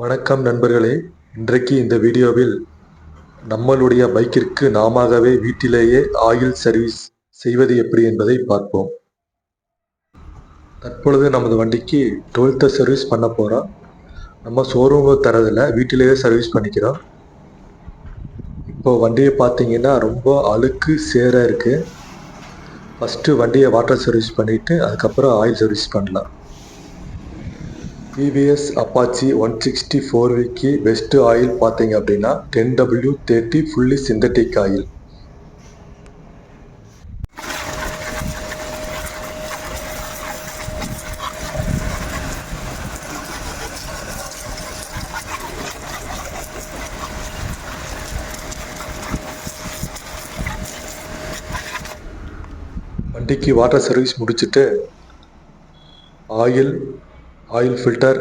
வணக்கம் நண்பர்களே. இன்றைக்கு இந்த வீடியோவில் நம்மளுடைய பைக்கிற்கு நாமாகவே வீட்டிலேயே ஆயில் சர்வீஸ் செய்வது எப்படி என்பதை பார்ப்போம். தற்பொழுது நமது வண்டிக்கு டுவெல்த்து சர்வீஸ் பண்ண போகிறோம் நம்ம ஷோரூமு தரதில் வீட்டிலேயே சர்வீஸ் பண்ணிக்கிறோம். இப்போ வண்டியை பார்த்தீங்கன்னா ரொம்ப அழுக்கு சேராக இருக்குது ஃபஸ்ட்டு வண்டியை வாட்டர் சர்வீஸ் பண்ணிவிட்டு அதுக்கப்புறம் ஆயில் சர்வீஸ் பண்ணலாம். TVS Apache one sixty four விக்கு பெஸ்ட்டு ஆயில் பார்த்தீங்க அப்படின்னா ten W thirty fully synthetic oil வண்டிக்கு வாட்டர் சர்வீஸ் முடிச்சுட்டு oil oil filter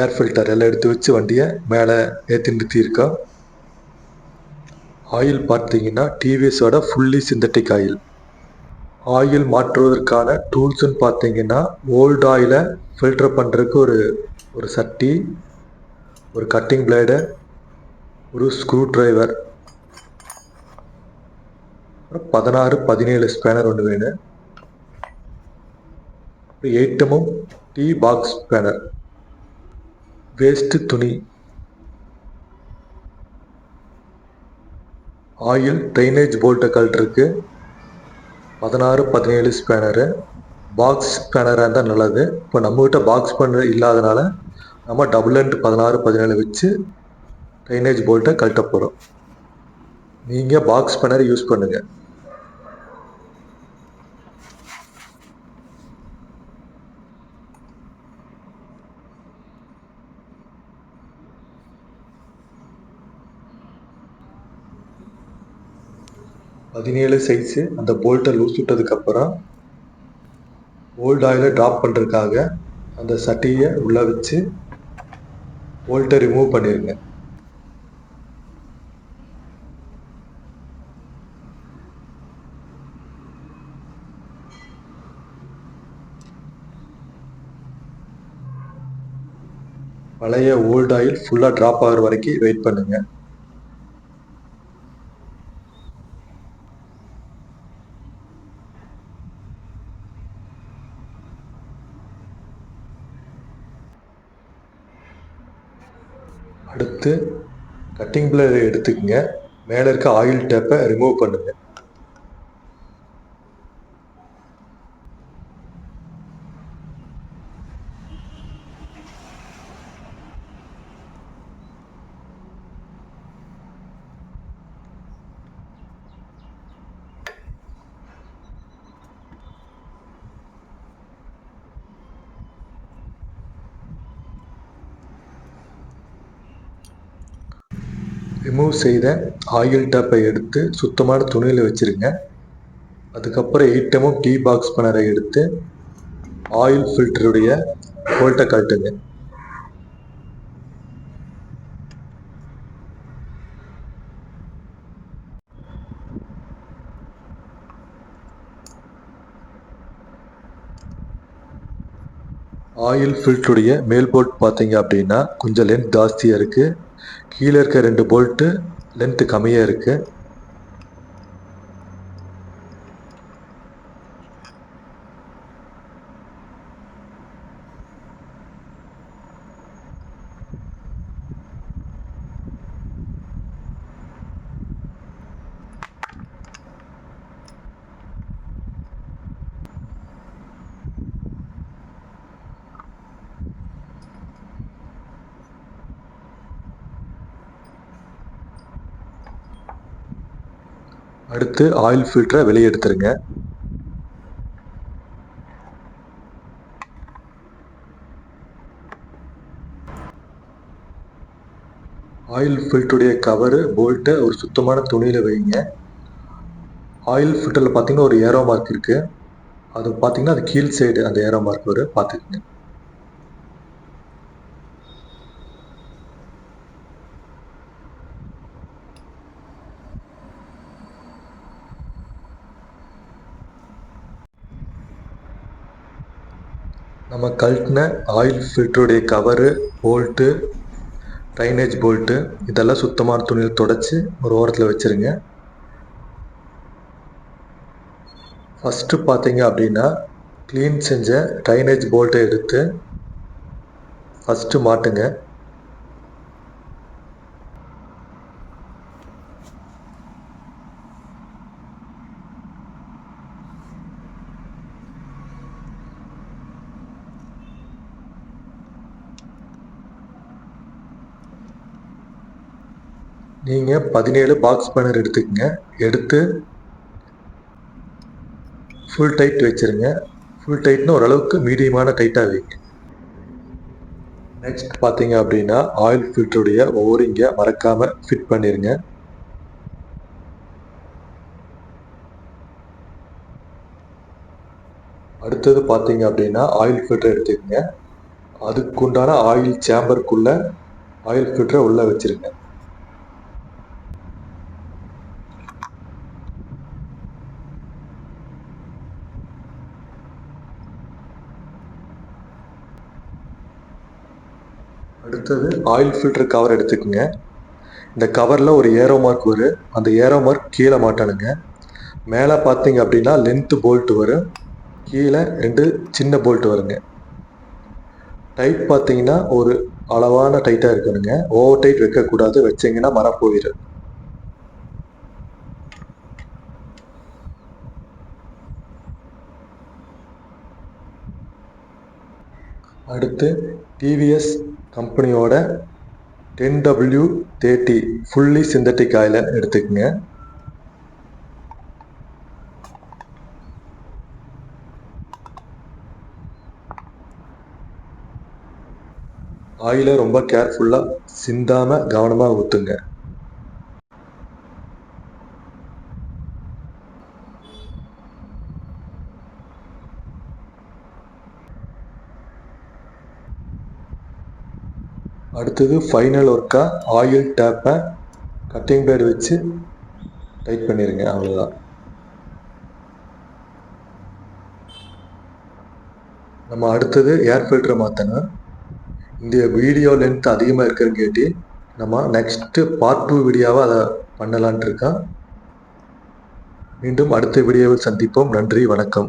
air filter எல்லாம் எடுத்து வச்சு வண்டியை மேலே ஏற்றி நிறுத்தியிருக்கோம் ஆயில் பார்த்தீங்கன்னா டிவிஎஸோட ஃபுல்லி சிந்தட்டிக் ஆயில். ஆயில் மாற்றுவதற்கான டூல்ஸுன்னு பார்த்தீங்கன்னா ஓல்டு ஆயிலை ஃபில்டர் பண்ணுறதுக்கு ஒரு ஒரு சட்டி ஒரு கட்டிங் பிளேடு ஒரு ஸ்க்ரூ டிரைவர் பதினாறு பதினேழு ஸ்பேனர் ஒன்று வேணும். எயிட்டமும் டீ பாக்ஸ் ஸ்பேனர் வேஸ்ட்டு துணி ஆயில் ட்ரைனேஜ் போல்ட்டை கழட்டிருக்கு பதினாறு பதினேழு ஸ்பேனரு. பாக்ஸ் ஸ்பேனராக இருந்தால் நல்லது. இப்போ நம்மக்கிட்ட பாக்ஸ் ஸ்பேனர் இல்லாதனால நம்ம டபுள் அண்ட் பதினாறு பதினேழு வச்சு ட்ரைனேஜ் போல்ட்டை கழட்ட போகிறோம் நீங்கள் பாக்ஸ் ஸ்பேனர் யூஸ் பண்ணுங்கள் பதினேழு சைஸு அந்த போல்ட்டை லூஸ் விட்டதுக்கப்புறம் ஓல்டு ஆயிலை ட்ராப் பண்ணுறதுக்காக அந்த சட்டியை உள்ளே வச்சு போல்ட்டை ரிமூவ் பண்ணிடுங்க பழைய ஓல்டு ஆயில் ஃபுல்லாக ட்ராப் ஆகிற வரைக்கும் வெயிட் பண்ணுங்கள் எடுத்து கட்டிங் பிளேடை எடுத்துக்கங்க. மேலே இருக்க ஆயில் டேப்பை ரிமூவ் பண்ணுங்கள் ரிமூவ் செய்த ஆயில் டேப்பை எடுத்து சுத்தமான துணியில் வச்சுருங்க. அதுக்கப்புறம் எயிட்டமும் டீ பாக்ஸ் பண்ணரை எடுத்து ஆயில் ஃபில்டருடைய ஹோல்ட்டை காட்டுங்க. ஆயில் ஃபில்டருடைய மேல் போர்ட் பார்த்தீங்க அப்படின்னா கொஞ்சம் லென்த் ஜாஸ்தியாக இருக்குது கீழே இருக்க ரெண்டு போல்ட்டு லென்த்து கம்மியாக இருக்குது அடுத்து ஆயில் ஃபில்டரை வெளியே எடுத்துருங்க. ஆயில் ஃபில்டருடைய கவரு போல்ட்டை ஒரு சுத்தமான துணியில் வைங்க. ஆயில் ஃபில்டரில் பார்த்தீங்கன்னா ஒரு ஏரோ மார்க் இருக்குது அது பார்த்தீங்கன்னா அது கீழ் சைடு அந்த ஏரோ மார்க் வரும் பார்த்துக்குங்க நம்ம கழட்டின ஆயில் ஃபில்டருடைய கவரு போல்ட்டு ட்ரைனேஜ் போல்ட்டு இதெல்லாம் சுத்தமான துணியில் தொடச்சி ஒரு ஓரத்தில் வச்சுருங்க. ஃபஸ்ட்டு பார்த்தீங்க அப்படின்னா க்ளீன் செஞ்ச ட்ரைனேஜ் போல்ட்டை எடுத்து ஃபஸ்ட்டு மாட்டுங்க. நீங்கள் பதினேழு பாக்ஸ் பேனர் எடுத்துக்கங்க. எடுத்து ஃபுல் டைட் வச்சுருங்க. ஃபுல் டைட்னு ஓரளவுக்கு மீடியமான டைட்டாக வைங்க. நெக்ஸ்ட் பார்த்தீங்க அப்படின்னா ஆயில் ஃபில்டருடைய ஓரிங்க மறக்காமல் ஃபிட் பண்ணிடுங்க அடுத்தது பார்த்தீங்க அப்படின்னா ஆயில் ஃபில்டர் எடுத்துக்கங்க. அதுக்குண்டான ஆயில் சேம்பருக்குள்ளே ஆயில் ஃபில்டரை உள்ளே வச்சுருங்க. அடுத்தது ஆயில் ஃபில்டர் கவர் எடுத்துக்கோங்க. இந்த கவரில் ஒரு ஏரோ மார்க் வரும். அந்த ஏரோ மார்க் கீழே மாட்டணுங்க. மேலே பார்த்தீங்க அப்படின்னா லென்த்து போல்ட் வரும். கீழே ரெண்டு சின்ன போல்ட் வருங்க. டைட் பார்த்தீங்கன்னா ஒரு அளவான டைட்டாக இருக்கணுங்க. ஓவர் டைட் வைக்கக்கூடாது. வச்சிங்கன்னா மரம் போயிடும் அடுத்து டிவிஎஸ் கம்பெனியோட ten W thirty fully synthetic ஆயில எடுத்துக்கங்க. ஆயிலை ரொம்ப கேர்ஃபுல்லாக சிந்தாமல் கவனமாக ஊற்றுங்க அடுத்தது ஃபைனல் ஒர்க்காக ஆயில் டேப்பை கட்டிங் பேட் வச்சு டைட் பண்ணிடுங்க அவ்வளோதான் நம்ம அடுத்தது ஏர் ஃபில்டரை மாற்றணும் இந்த வீடியோ லென்த் அதிகமாக இருக்கிறன்னு கேட்டு நம்ம நெக்ஸ்ட்டு பார்ட் டூ வீடியோவை அதை பண்ணலான்ட்டு இருக்கேன் மீண்டும் அடுத்த வீடியோவில் சந்திப்போம். நன்றி வணக்கம்.